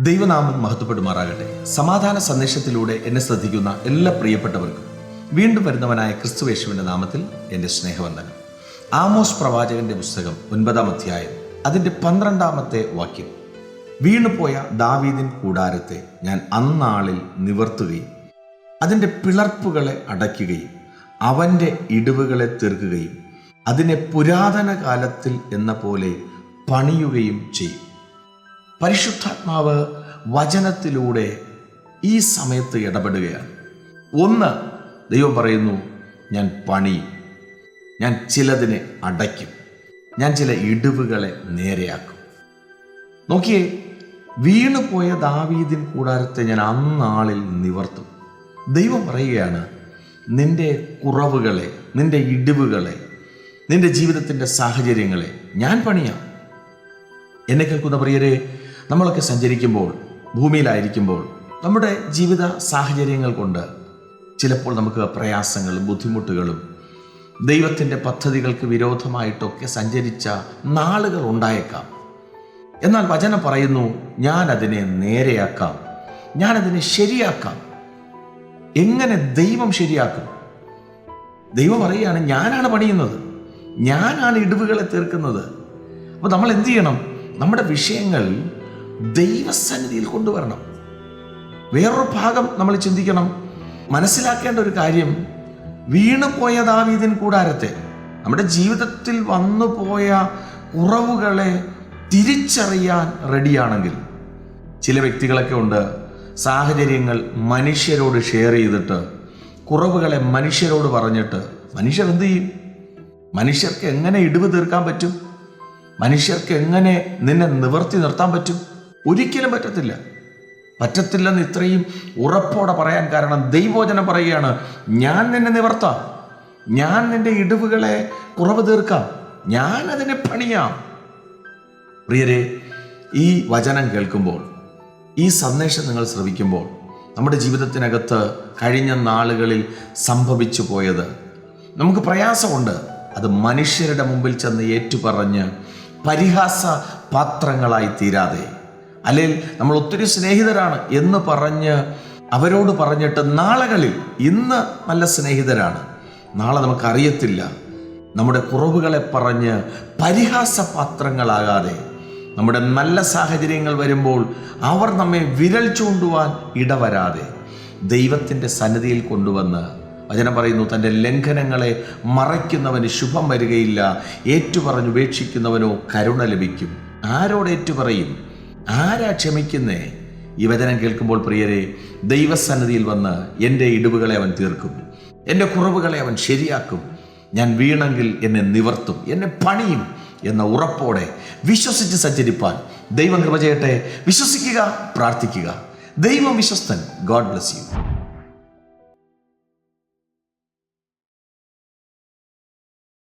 ദൈവനാമം മഹത്വപ്പെടുമാറാകട്ടെ. സമാധാന സന്ദേശത്തിലൂടെ എന്നെ ശ്രദ്ധിക്കുന്ന എല്ലാ പ്രിയപ്പെട്ടവർക്കും വീണ്ടും വരുന്നവനായ ക്രിസ്തുവേശുവിന്റെ നാമത്തിൽ എന്റെ സ്നേഹവന്ദനം. ആമോസ് പ്രവാചകന്റെ പുസ്തകം ഒൻപതാം അധ്യായം അതിന്റെ പന്ത്രണ്ടാമത്തെ വാക്യം. വീണുപോയ ദാവീദിൻ കൂടാരത്തെ ഞാൻ അന്നാളിൽ നിവർത്തുകയും അതിന്റെ പിളർപ്പുകളെ അടയ്ക്കുകയും അവന്റെ ഇടിവുകളെ തീർക്കുകയും അതിനെ പുരാതന കാലത്തിൽ എന്ന പോലെ പണിയുകയും ചെയ്യും. പരിശുദ്ധാത്മാവ് വചനത്തിലൂടെ ഈ സമയത്ത് ഇടപെടുകയാണ്. ഒന്ന് ദൈവം പറയുന്നു ഞാൻ പണി ഞാൻ ചിലതിനെ അടയ്ക്കും. ഞാൻ ചില ഇടിവുകളെ നേരെയാക്കും. നോക്കിയേ വീണുപോയ ദാവീദിൻ കൂടാരത്തെ ഞാൻ അന്നാളിൽ നിവർത്തും. ദൈവം പറയുകയാണ് നിന്റെ കുറവുകളെ നിന്റെ ഇടിവുകളെ നിന്റെ ജീവിതത്തിന്റെ സാഹചര്യങ്ങളെ ഞാൻ പണിയാം. എന്നെ കേൾക്കുന്ന പ്രിയരെ നമ്മളൊക്കെ സഞ്ചരിക്കുമ്പോൾ ഭൂമിയിലായിരിക്കുമ്പോൾ നമ്മുടെ ജീവിത സാഹചര്യങ്ങൾ കൊണ്ട് ചിലപ്പോൾ നമുക്ക് പ്രയാസങ്ങളും ബുദ്ധിമുട്ടുകളും ദൈവത്തിന്റെ പദ്ധതികൾക്ക് വിരോധമായിട്ടൊക്കെ സഞ്ചരിച്ച നാളുകൾ ഉണ്ടായേക്കാം. എന്നാൽ വചനം പറയുന്നു ഞാൻ അതിനെ നേരെയാക്കാം. ഞാൻ അതിനെ ശരിയാക്കാം. എങ്ങനെ ദൈവം ശരിയാക്കും? ദൈവം പറയുകയാണ് ഞാനാണ് പണിയുന്നത്. ഞാനാണ് ഇടിവുകളെ തീർക്കുന്നത്. അപ്പോൾ നമ്മൾ എന്ത് ചെയ്യണം? നമ്മുടെ വിഷയങ്ങൾ ദൈവസന്നിധിയിൽ കൊണ്ടുവരണം. വേറൊരു ഭാഗം നമ്മൾ ചിന്തിക്കണം. മനസ്സിലാക്കേണ്ട ഒരു കാര്യം വീണുപോയ ദാവീദിൻ കൂടാരത്തെ നമ്മുടെ ജീവിതത്തിൽ വന്നുപോയ കുറവുകളെ തിരിച്ചറിയാൻ റെഡിയാണെങ്കിൽ ചില വ്യക്തികളൊക്കെ ഉണ്ട് സാഹചര്യങ്ങൾ മനുഷ്യരോട് ഷെയർ ചെയ്തിട്ട് കുറവുകളെ മനുഷ്യരോട് പറഞ്ഞിട്ട് മനുഷ്യർ എന്ത് ചെയ്യും? മനുഷ്യർക്ക് എങ്ങനെ ഇടിവ് തീർക്കാൻ പറ്റും? മനുഷ്യർക്ക് എങ്ങനെ നിന്നെ നിവർത്തി നിർത്താൻ പറ്റും? ഒരിക്കലും പറ്റത്തില്ല. പറ്റത്തില്ലെന്ന് ഇത്രയും ഉറപ്പോടെ പറയാൻ കാരണം ദൈവോചനം പറയുകയാണ് ഞാൻ നിന്നെ നിവർത്താം. ഞാൻ നിന്റെ ഇടിവുകളെ കുറവ് തീർക്കാം. ഞാൻ അതിനെ പണിയാം. പ്രിയരെ ഈ വചനം കേൾക്കുമ്പോൾ ഈ സന്ദേശം നിങ്ങൾ ശ്രവിക്കുമ്പോൾ നമ്മുടെ ജീവിതത്തിനകത്ത് കഴിഞ്ഞ നാളുകളിൽ സംഭവിച്ചു പോയത് നമുക്ക് പ്രയാസമുണ്ട്. അത് മനുഷ്യരുടെ മുമ്പിൽ ചെന്ന് ഏറ്റുപറഞ്ഞ് പരിഹാസ പാത്രങ്ങളായി തീരാതെ. അല്ലെങ്കിൽ നമ്മൾ ഒത്തിരി സ്നേഹിതരാണ് എന്ന് പറഞ്ഞ് അവരോട് പറഞ്ഞിട്ട് നാളുകളിൽ ഇന്ന് നല്ല സ്നേഹിതരാണ്. നാളെ നമുക്കറിയത്തില്ല നമ്മുടെ കുറവുകളെ പറഞ്ഞ് പരിഹാസപാത്രങ്ങളാകാതെ നമ്മുടെ നല്ല സാഹചര്യങ്ങൾ വരുമ്പോൾ അവർ നമ്മെ വിരൽ ചൂണ്ടുവാൻ ഇടവരാതെ ദൈവത്തിന്റെ സന്നിധിയിൽ കൊണ്ടുവന്ന് വചനം പറയുന്നു തന്റെ ലംഘനങ്ങളെ മറയ്ക്കുന്നവന് ശുഭം വരികയില്ല. ഏറ്റുപറഞ്ഞുപേക്ഷിക്കുന്നവനോ കരുണ ലഭിക്കും. ആരോട് ഏറ്റുപറയും? ആരാ ക്ഷമിക്കുന്നേ? ഈ വചനം കേൾക്കുമ്പോൾ പ്രിയരെ ദൈവസന്നിധിയിൽ വന്ന് എന്റെ ഇടിവുകളെ അവൻ തീർക്കും. എന്റെ കുറവുകളെ അവൻ ശരിയാക്കും. ഞാൻ വീണെങ്കിൽ എന്നെ നിവർത്തും എന്നെ പണിയും എന്ന ഉറപ്പോടെ വിശ്വസിച്ച് സഞ്ചരിപ്പാൻ ദൈവം കൃപ ചെയ്യട്ടെ. വിശ്വസിക്കുക പ്രാർത്ഥിക്കുക. ദൈവം വിശ്വസ്തൻ. God bless you.